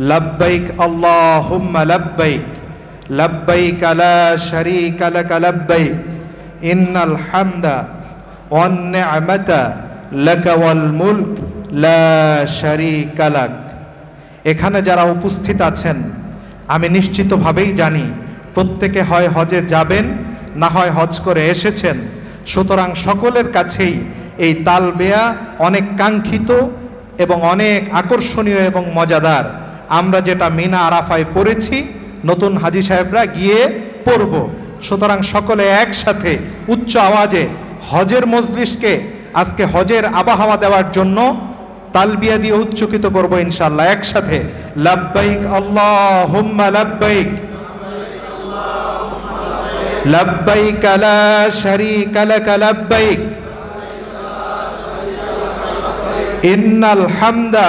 লব্বৈক আল্লাহুম্মা লব্বৈক লব্বৈক লা শারীকা লাক লব্বৈক ইন্নাল হামদা ওয়ান নি'মাতা লাক ওয়াল মুলক লা শারীকা লাক এখানে যারা উপস্থিত আছেন, আমি নিশ্চিতভাবেই জানি প্রত্যেকে হয় হজে যাবেন, না হয় হজ করে এসেছেন। সুতরাং সকলের কাছেই এই তালবেয়া অনেক কাঙ্ক্ষিত এবং অনেক আকর্ষণীয় এবং মজাদার। আমরা যেটা মিনা আরাফায় পড়েছি, নতুন হাজি সাহেবরা গিয়ে পড়ব। সুতরাং সকলে একসাথে উচ্চ আওয়াজে হজের মজলিসকে আজকে হজের আবহাওয়া দেওয়ার জন্য তালবিয়া দিয়ে উচ্চকিত করব ইনশাল্লাহ একসাথে। লাব্বাইক আল্লাহ লাব্বাইক। লাব্বাইক লা শারীকা লাক লাব্বাইক। ইন্নাল হামদা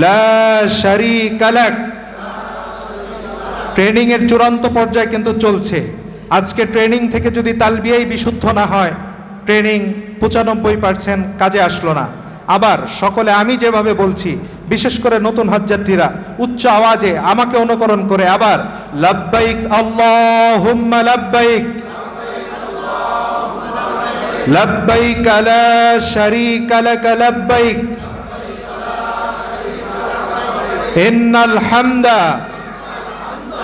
লাক। ট্রেনিং এর চূড়ান্ত পর্যায়ে কিন্তু চলছে। আজকে ট্রেনিং থেকে যদি তালবিয়াই বিশুদ্ধ না হয়, ট্রেনিং পঁচানব্বই পার্সেন্ট কাজে আসলো না। আবার সকলে আমি যেভাবে বলছি, বিশেষ করে নতুন হজযাত্রীরা উচ্চ আওয়াজে আমাকে অনুকরণ করে আবার, লাব্বাইক আল্লাহুম্মা লাব্বাইক। লাব্বাইক লা শারীকা লাক লাব্বাইক। إن الحمد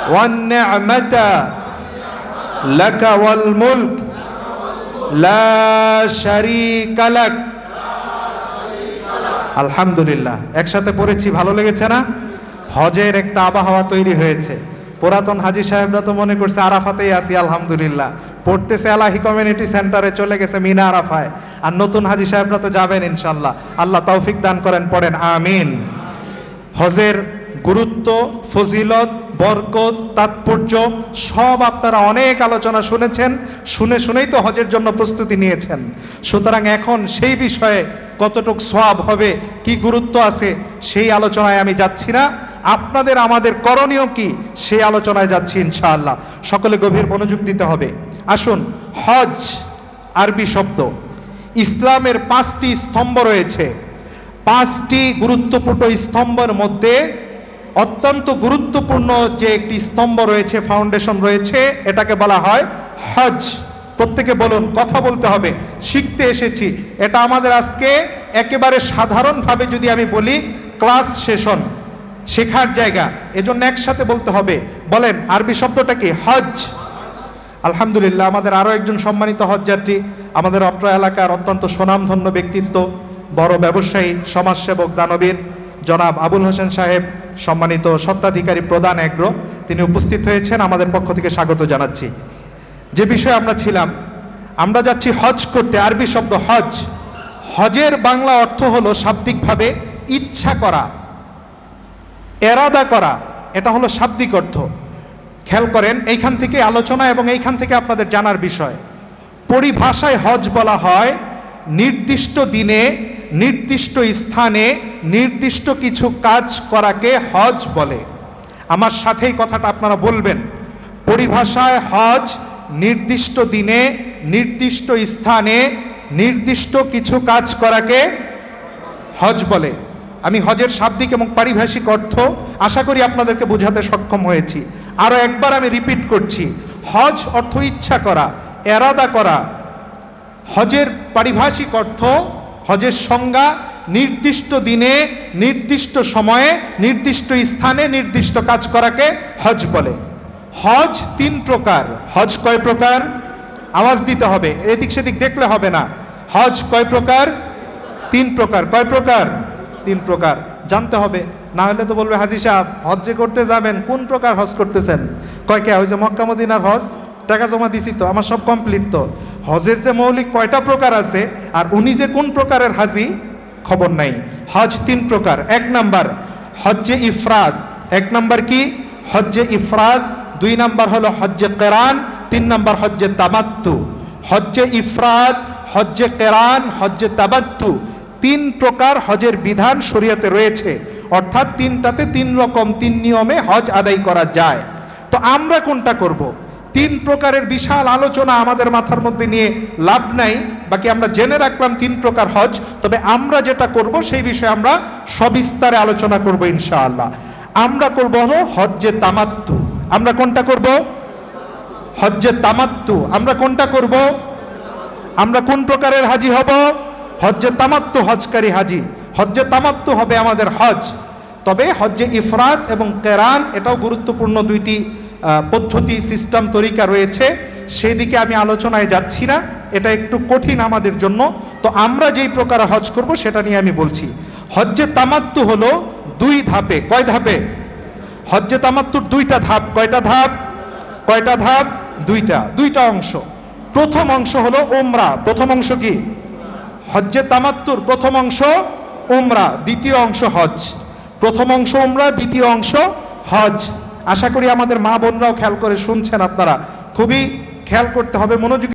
والنعمة لك والملك لا شريك لك আলহামদুলিল্লাহ একসাথে পড়েছি ভালো লেগেছে না হজের একটা আবহাওয়া তৈরি হয়েছে পুরাতন হাজি সাহেবরা তো মনে করছে আরাফাতেই আছি আলহামদুলিল্লাহ পড়তেছে আলাহি কমিউনিটি সেন্টারে চলে গেছে মিনা আরাফায় আর নতুন হাজি সাহেবরা তো যাবেন ইনশাল্লাহ আল্লাহ তৌফিক দান করেন পড়েন আমিন হজের গুরুত্ব, ফজিলত, বরকত, তাৎপর্য সব আপনারা অনেক আলোচনা শুনেছেন। শুনে শুনেই তো হজের জন্য প্রস্তুতি নিয়েছেন। সুতরাং এখন সেই বিষয়ে কতটুক সওয়াব হবে, কি গুরুত্ব আছে, সেই আলোচনায় আমি যাচ্ছি না। আপনাদের, আমাদের করণীয় কি, সেই আলোচনায় যাচ্ছি ইনশাআল্লাহ। সকলে গভীর মনোযোগ দিতে হবে। আসুন, হজ আরবি শব্দ। ইসলামের পাঁচটি স্তম্ভ রয়েছে। পাঁচটি গুরুত্বপূর্ণ স্তম্ভের মধ্যে অত্যন্ত গুরুত্বপূর্ণ যে একটি স্তম্ভ রয়েছে ফাউন্ডেশন রয়েছে, এটাকে বলা হয় হজ। প্রত্যেকে বলুন, কথা বলতে হবে, শিখতে এসেছি। এটা আমাদের আজকে একেবারে সাধারণভাবে যদি আমি বলি, ক্লাস সেশন, শেখার জায়গা। এজন্য একসাথে বলতে হবে। বলেন, আরবি শব্দটা কি? হজ। আলহামদুলিল্লাহ, আমাদের আরও একজন সম্মানিত হজযাত্রী, আমাদের অত্র এলাকার অত্যন্ত সুনামধন্য ব্যক্তিত্ব। বড় ব্যবসায়ী, সমাজসেবক, দানবীর জনাব আবুল হোসেন সাহেব, সম্মানিত সত্ত্বাধিকারী প্রধান এগ্রো, তিনি উপস্থিত হয়েছেন। আমাদের পক্ষ থেকে স্বাগত জানাচ্ছি। যে বিষয়ে আমরা ছিলাম, আমরা যাচ্ছি হজ করতে, আরবি শব্দ হজ। হজের বাংলা অর্থ হলো শাব্দিকভাবে ইচ্ছা করা, এরাদা করা, এটা হলো শাব্দিক অর্থ। খেয়াল করেন, এইখান থেকে আলোচনা এবং এইখান থেকে আপনাদের জানার বিষয়। পরিভাষায় হজ বলা হয়, নির্দিষ্ট দিনে নির্দিষ্ট স্থানে নির্দিষ্ট কিছু কাজ করাকে হজ বলে। আমার সাথেই কথাটা আপনারা বলবেন। পরিভাষায় হজ নির্দিষ্ট দিনে, নির্দিষ্ট স্থানে, নির্দিষ্ট কিছু কাজ করাকে হজ বলে। আমি হজের শাব্দিক এবং পারিভাষিক অর্থ আশা করি আপনাদেরকে বোঝাতে সক্ষম হয়েছি। আরও একবার আমি রিপিট করছি। হজ অর্থ ইচ্ছা করা, এরাদা করা। হজের পারিভাষিক অর্থ হজের সংজ্ঞা নির্দিষ্ট দিনে, নির্দিষ্ট সময়ে, নির্দিষ্ট স্থানে, নির্দিষ্ট কাজ করাকে হজ বলে। হজ তিন প্রকার। হজ কয় প্রকার? আওয়াজ দিতে হবে। এদিক সেদিক দেখলে হবে না। হজ কয় প্রকার? তিন প্রকার। কয় প্রকার? তিন প্রকার। জানতে হবে। না হলে তো বলবে, হাজি সাহেব, হজ যে করতে যাবেন, কোন প্রকার হজ করতেছেন? কয় কে? ওই যে মক্কা মদিনার হজ? টাকা জমা দিছি তো, আমার সব কমপ্লিট তো। হজের যে মৌলিক কয়টা প্রকার আছে, আর উনি যে কোন প্রকারের হাজি, খবর নাই। হজ তিন প্রকার। এক নাম্বার, হজ্জে ইফরাদ। এক নম্বর কি? হজ্জে ইফরাদ। দুই নম্বর হলো হজ্জে কেরান। তিন নম্বর হজ্জে তামাত্তু। হজ্জে ইফরাদ, হজ্জে কেরান, হজ্জে তাবাত্তু তিন প্রকার হজের বিধান শরীয়তে রয়েছে। অর্থাৎ তিনটাতে তিন রকম, তিন নিয়মে হজ আদায় করা যায়। তো আমরা কোনটা করব। তিন প্রকারের বিশাল আলোচনা আমাদের মাথার মধ্যে নিয়ে লাভ নাই। বাকি আমরা জেনে রাখলাম তিন প্রকার হজ। তবে আমরা যেটা করব, সেই বিষয়ে আমরা সবিস্তারে আলোচনা করব ইনশাআল্লাহ। আমরা করব হলো হজ্জে তামাত্তু। আমরা কোনটা করব? হজ্জে তামাত্তু। আমরা কোনটা করব? আমরা কোন প্রকারের হাজি হব? হজ্জে তামাত্তু হজকারী হাজি। হজ্জে তামাত্তু হবে আমাদের হজ। তবে হজ্জে ইফরাত এবং কেরান, এটাও গুরুত্বপূর্ণ দুইটি পদ্ধতি সিস্টেম তরিকা রয়েছে, সেদিকে আমি আলোচনায় যাচ্ছি না। এটা একটু কঠিন আমাদের জন্য। তো আমরা যেই প্রকার হজ করব সেটা নিয়ে আমি বলছি। হজ্জে তামাত্তু হলো দুই ধাপে। কয় ধাপে? হজ্জে তামাত্তুর দুইটা ধাপ। কয়টা ধাপ? কয়টা ধাপ? দুইটা। দুইটা অংশ। প্রথম অংশ হলো ওমরা প্রথম অংশ কি? হজ্জে তামাত্তুর প্রথম অংশ ওমরা দ্বিতীয় অংশ হজ প্রথম অংশ ওমরা দ্বিতীয় অংশ হজ আশা করি আমাদের মা বোনরাও খেয়াল করে শুনছেন আপনারা। খুবই খেয়াল করতে হবে মনোযোগী